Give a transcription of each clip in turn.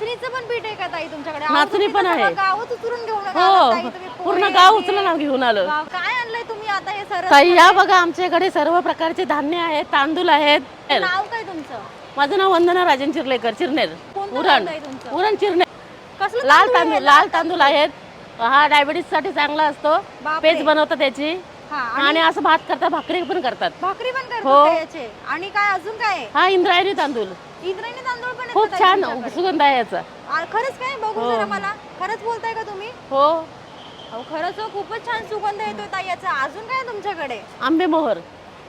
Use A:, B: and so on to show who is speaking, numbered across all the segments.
A: नाचणीचं पण पीठ आहे का ताई तुमच्याकडे?
B: नाचणी
A: तुम्ही
B: पण
A: तर सगळं
B: आहे.
A: गावच उचलून घेऊन आलात ताई, तुम्ही
B: हो पूर्ण
A: पोहे,
B: गाव. उचलून घेऊन आलं.
A: काय आणलंय तुम्ही आता हे सर
B: ताई या बघा आमच्याकडे सर्व प्रकारचे धान्य आहेत तांदूळ आहेत.
A: नाव काय तुमचं?
B: माझं नाव वंदना राजन चिर्लेकर चिरनेर.
A: कोणतं
B: उरण.
A: तुमचं?
B: उरण चिरनेर.
A: कसलं
B: लाल
A: तांदूळ?
B: लाल तांदूळ आहेत. हा डायबिटीससाठी चांगला असतो.
A: बापरे.
B: पेज बनवतात त्याची
A: हा
B: आणि असं भात करतात भाकरी पण करतात.
A: भाकरी पण
B: हो.
A: करतात याचे आणि काय अजून काय?
B: हा इंद्रायणी तांदूळ.
A: इंद्रायणी तांदूळ पण
B: खूप छान
A: तुमच्याकडे?
B: सुगंध आहे याचा.
A: आ, खरंच काय? बघू
B: हो.
A: जरा मला. खरंच बोलताय का तुम्ही?
B: हो.
A: अहो खरंच हो, खूपच छान सुगंध येतोय ताई याचा. अजून काय आहे तुमच्याकडे?
B: आंबे मोहर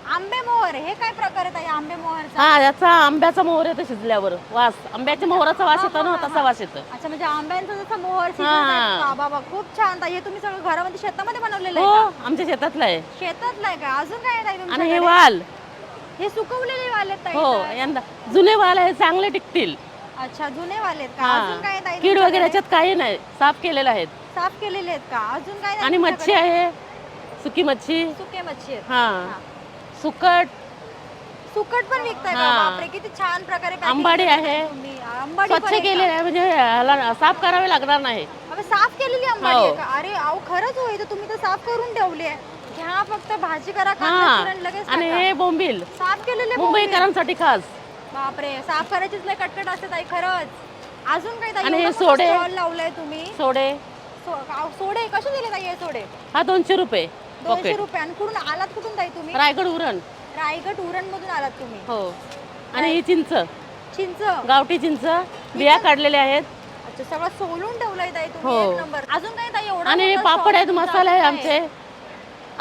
A: आंबे मोहर हे काय प्रकार आहे ताई आंबे मोहरचा?
B: हा याचा आंब्याचा मोहर येतो शिजल्यावर वास. आंब्याच्या मोहराचा वास येतो ना तसा वास येतो.
A: अच्छा म्हणजे आंब्यांचा जसा मोहर
B: हा.
A: शिजवतायत. बाबा खूप छान ताई. हे तुम्ही सगळं घरामध्ये शेतामध्ये बनवलेलं
B: हो
A: आहे का?
B: आमच्या शेतातला आहे.
A: शेतातलं आहे का? अजून काय आहे ताई
B: आणि हे
A: तुमच्याकडे
B: वाल.
A: हे सुकवलेले वाले आहेत ताई
B: हो
A: तर.
B: यंदा. जुने वाल आहे चांगले टिकतील.
A: अच्छा जुने वाले आहेत का?
B: हा.
A: अजून काय आहे ताई
B: कीड वगैरे
A: तुमच्याकडे?
B: याच्यात काही नाही. साफ केलेले आहेत.
A: साफ केलेले आहेत का? अजून काय आहे
B: आणि मच्छी
A: तुमच्याकडे?
B: आहे. सुकी मच्छी.
A: सुके मच्छी आहेत.
B: हा.
A: हा.
B: सुकट
A: सुकट पण विकताय का
B: हा.
A: बापरे किती छान प्रकारे packing केलेलं
B: आहे.
A: तुम्ही. आंबाडी पण
B: स्वच्छ
A: आहे का?
B: केलेले आहे म्हणजे ह्याला साफ करावे लागणार नाही
A: साफ केलेली आंबाडी
B: हो.
A: का अरे अहो खरंच होय तर तुम्ही तर साफ करून ठेवली आहे घ्या फक्त भाजी करा
B: हा
A: चिरण लगेच
B: आणि
A: टाका.
B: हे बोंबील
A: साफ केलेले.
B: मुंबईकरांसाठी खास
A: बापरे साफ करायचीच लय कटकट असते ताई खरंच अजून काही ताई
B: आणि हे
A: एवढं मोठं
B: सोडे.
A: stall लावलाय तुम्ही
B: सोडे
A: सो- अहो, सोडे कसे दिले ताई हे सोडे
B: हा दोनशे रुपये
A: दोनशे
B: पॉकेट
A: रुपये. आणि कुठून आलात? कुठून ताई तुम्ही?
B: रायगड उरण.
A: रायगड उरण मधून आलात तुम्ही.
B: हो. आणि ही चिंच.
A: चिंच.
B: गावठी चिंच. बिया काढलेल्या आहेत.
A: अच्छा सगळं सोलून ठेवलंय ताई तुम्ही
B: हो.
A: एक नंबर. अजून काय ताई एवढा
B: आणि
A: मोठा
B: पापड आहेत मसाले आहे
A: काय
B: आमचे.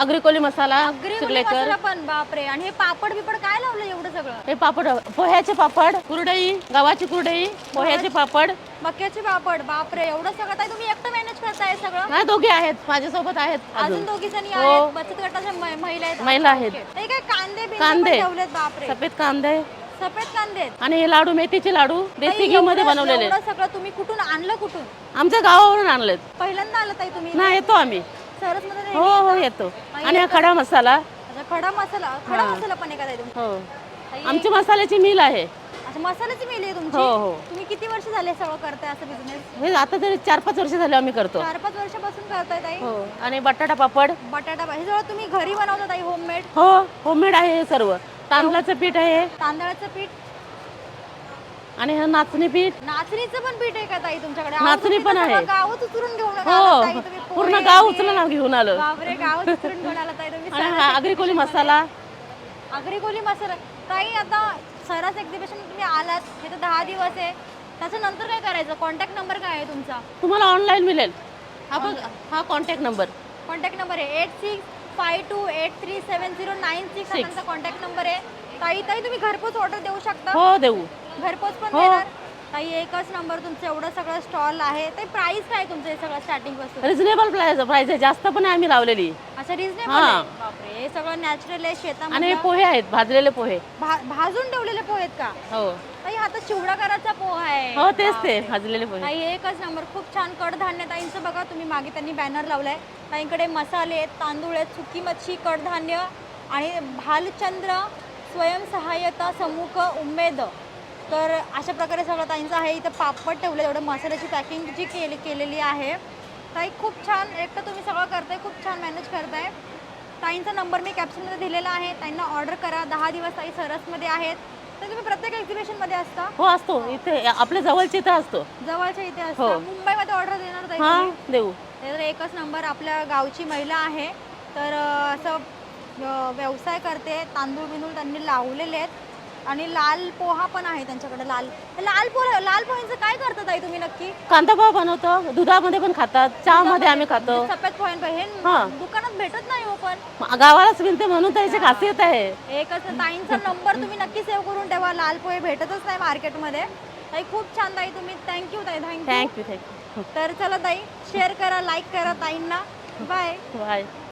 B: अग्रिकोली मसाला
A: अग्री मसाला पण बापरे. आणि हे पापड बिपड काय लावलं एवढं सगळं?
B: हे पापड पोह्याचे पापड कुरडई गव्हाची कुरडई पोह्याचे पापड.
A: मक्याचे पापड बापरे. एवढं सगळं. ताई तुम्ही एकटं मॅनेज करताय सगळं?
B: नाही दोघे आहेत. माझ्यासोबत आहेत
A: अजून
B: अजून.
A: दोघी जणी
B: हो.
A: आहेत? बचत गटाच्या महिला आहेत.
B: महिला आहेत.
A: काय कांदे बिंदे पण
B: कांदे.
A: ठेवलेत बापरे.
B: सफेद कांदे.
A: सफेद कांदे आहेत.
B: आणि हे लाडू मेथीचे लाडू देसी घी मध्ये
A: एवढं-
B: बनवलेले
A: एवढं सगळं तुम्ही कुठून आणलं कुठून?
B: आमच्या गावावरून आणलेत.
A: पहिल्यांदा आलं ताई तुम्ही?
B: नाही येतो आम्ही. हो हो येतो. आणि हा खडा मसाला?
A: खडा मसाला खडा मसाला पण आहे तुमचा.
B: हो.
A: ताई,
B: आमची मसाल्याची मिल आहे.
A: अच्छा मसाल्याची मिल आहे तुमची?
B: हो हो.
A: तुम्ही किती वर्ष झाले सगळं करताय असं बिझनेस
B: हे आता तरी चार पाच वर्ष झाले आम्ही करतो.
A: चार पाच वर्षापासून करताय ताई?
B: हो. आणि बटाटा पापड.
A: बटाटा हे सगळं तुम्ही घरी बनवता ताई होममेड
B: हो होममेड आहे हे सर्व. तांदळाचं पीठ आहे.
A: तांदळाचं पीठ?
B: आणि हे नाचणी पीठ.
A: नाचणीचं पण पीठ आहे का ताई तुमच्याकडे? अहो,
B: नाचणी
A: तुम्ही तर
B: पण
A: सगळं
B: आहे.
A: गावच उचलून घेऊन
B: हो
A: ताई, तुम्ही
B: पूर्ण
A: पोहे,
B: गाव. उचलून घेऊन आलं.
A: बापरे गावच उचलून घेऊन आला ताई तुम्ही.
B: आणि हा अग्रिकोली मसाला.
A: अग्रिकोली मसाला. ताई आता सरस एक्झिबिशन तुम्ही आलात. हे तर दहा दिवस आहे. त्याच्यानंतर काय करायचं? कॉन्टॅक्ट नंबर काय आहे तुमचा?
B: तुम्हाला ऑनलाईन मिळेल. हा बघ हा कॉन्टॅक्ट नंबर
A: कॉन्टॅक्ट नंबर आहे. Eight six five two eight three seven zero nine six हा त्यांचा कॉन्टॅक्ट नंबर आहे. ताई ताई तुम्ही घरपोच ऑर्डर देऊ शकता?
B: हो देऊ.
A: घरपोच पण
B: हो.
A: देणार? ताई एकच नंबर तुमचं एवढं सगळं स्टॉल आहे. ते प्राइस काय तुमचं हे सगळं स्टार्टिंगपासून
B: रिझनेबल प्राइस प्राइस आहे. जास्त पण आहे आम्ही लावलेली.
A: अच्छा रिझनेबल
B: हा.
A: आहे बापरे हे सगळं नॅचरल आहे
B: आणि हे
A: शेतामध्ये
B: पोहे आहेत भाजलेले पोहे.
A: भा- भाजून ठेवलेले पोहे आहेत का?
B: हो.
A: ताई हा तर चिवडाकराचा पोहा आहे.
B: हो तेच ते भाजलेले पोहे.
A: ताई एकच नंबर खूप छान कडधान्य ताईंचं बघा तुम्ही मागे त्यांनी बॅनर लावलाय. ताईंकडे मसाले आहेत तांदूळ आहेत सुकी मच्छी कडधान्य आणि भालचंद्र स्वयंसहाय्यता समूह उमेद. तर अशा प्रकारे सगळं ताईंचं आहे. इथं पापड ठेवलं एवढं मसाल्याची पॅकिंग जी केली केलेली आहे. ताई खूप छान. एक तर तुम्ही सगळं करताय. खूप छान मॅनेज करताय. ताईंचा नंबर मी कॅप्शनमध्ये दिलेला आहे. ताईंना ऑर्डर करा. दहा दिवस ताई सरसमध्ये आहेत. तर तुम्ही प्रत्येक एक्झिबिशनमध्ये असता?
B: हो असतो. इथे आपल्या जवळचे इथं असतो.
A: जवळच्या इथे असता.
B: हो.
A: मुंबईमध्ये ऑर्डर देणार ताई
B: हा
A: तुम्ही?
B: देऊ.
A: तर एकच नंबर आपल्या गावची महिला आहे. तर अं, असं अं, व्यवसाय करते. तांदूळ बिंदूळ त्यांनी लावलेले आहेत. आणि लाल पोहा पण आहे त्यांच्याकडे लाल. लाल पोहा लाल पोह्यांचं काय करतात ताई तुम्ही नक्की?
B: कांदा पोहा बनवतो दुधामध्ये पण खातात चहा मध्ये आम्ही खातो.
A: सफेद पोह्यां हे
B: हा.
A: दुकानात भेटत नाही हो पण.
B: गावालाच मिळते म्हणून त्याची खासियत आहे.
A: एकच ताईंचा नंबर तुम्ही नक्की सेव्ह करून ठेवा. लाल पोहे भेटतच नाही मार्केटमध्ये. ताई खूप छान ताई तुम्ही. थँक्यू ताई थँक्यू
B: थँक्यू थँक्यू
A: तर चला ताई शेअर करा लाईक करा ताईंना. Bye
B: bye